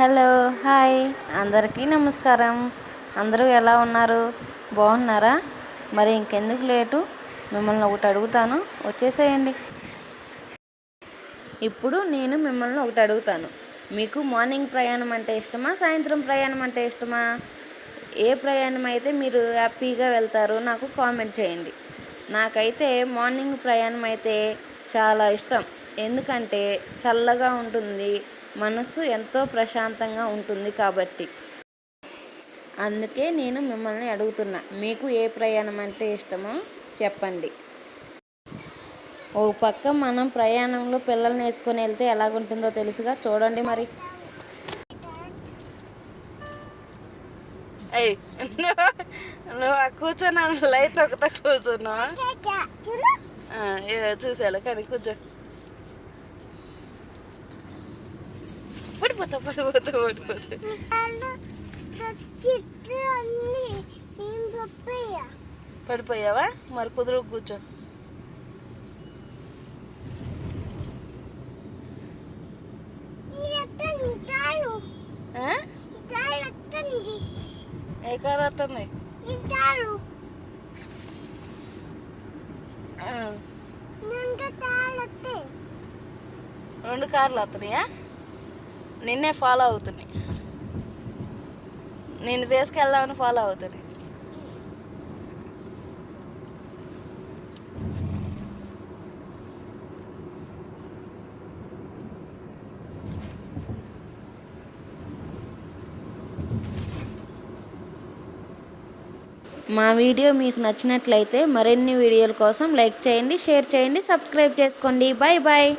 Hello hi. అందరికీ నమస్కారం. అందరూ ఎలా ఉన్నారు? బాగున్నారా? మరి ఇంకెందుకు లేటు? మిమ్మల్ని ఒకటి అడుగుతాను. వచ్చేసేయండి. ఇప్పుడు నేను మిమ్మల్ని ఒకటి అడుగుతాను. మీకు మార్నింగ్ ప్రయాణం అంటే ఇష్టమా? సాయంత్రం ప్రయాణం అంటే ఇష్టమా? ఏ ప్రయాణం అయితే మీరు హ్యాపీగా వెళ్తారో నాకు కామెంట్ చేయండి. నాకైతే మార్నింగ్ ప్రయాణం అయితే చాలా ఇష్టం. ఎందుకంటే చల్లగా ఉంటుంది. మనసు ఎంతో ప్రశాంతంగా ఉంటుంది కాబట్టి. అందుకే నేను మిమ్మల్ని అడుగుతున్నా. మీకు ఏ ప్రయాణం అంటే ఇష్టమో చెప్పండి. ఓ పక్క మనం ప్రయాణంలో పిల్లల్ని వేసుకొని వెళ్తే ఎలాగుంటుందో తెలుసుగా? చూడండి మరి. నువ్వు ఆ కూర్చొని లైట్ ఒకతా కూర్చున్నావా? ఏ, చూసేయాలి. కానీ కూర్చో. పడిపోతా పడిపోతా పడిపోతా పడిపోయావా? మరి కుదురు కూర్చో? ఏ కారు వస్తుంది? రెండు కార్లు వస్తున్నాయా? నిన్నే ఫాలో అవుతున్నాయి నిన్ను తీసుకెళ్దామని ఫాలో అవుతున్నాయి మా వీడియో మీకు నచ్చినట్లయితే మరిన్ని వీడియోల కోసం లైక్ చేయండి షేర్ చేయండి సబ్స్క్రైబ్ చేసుకోండి. Bye bye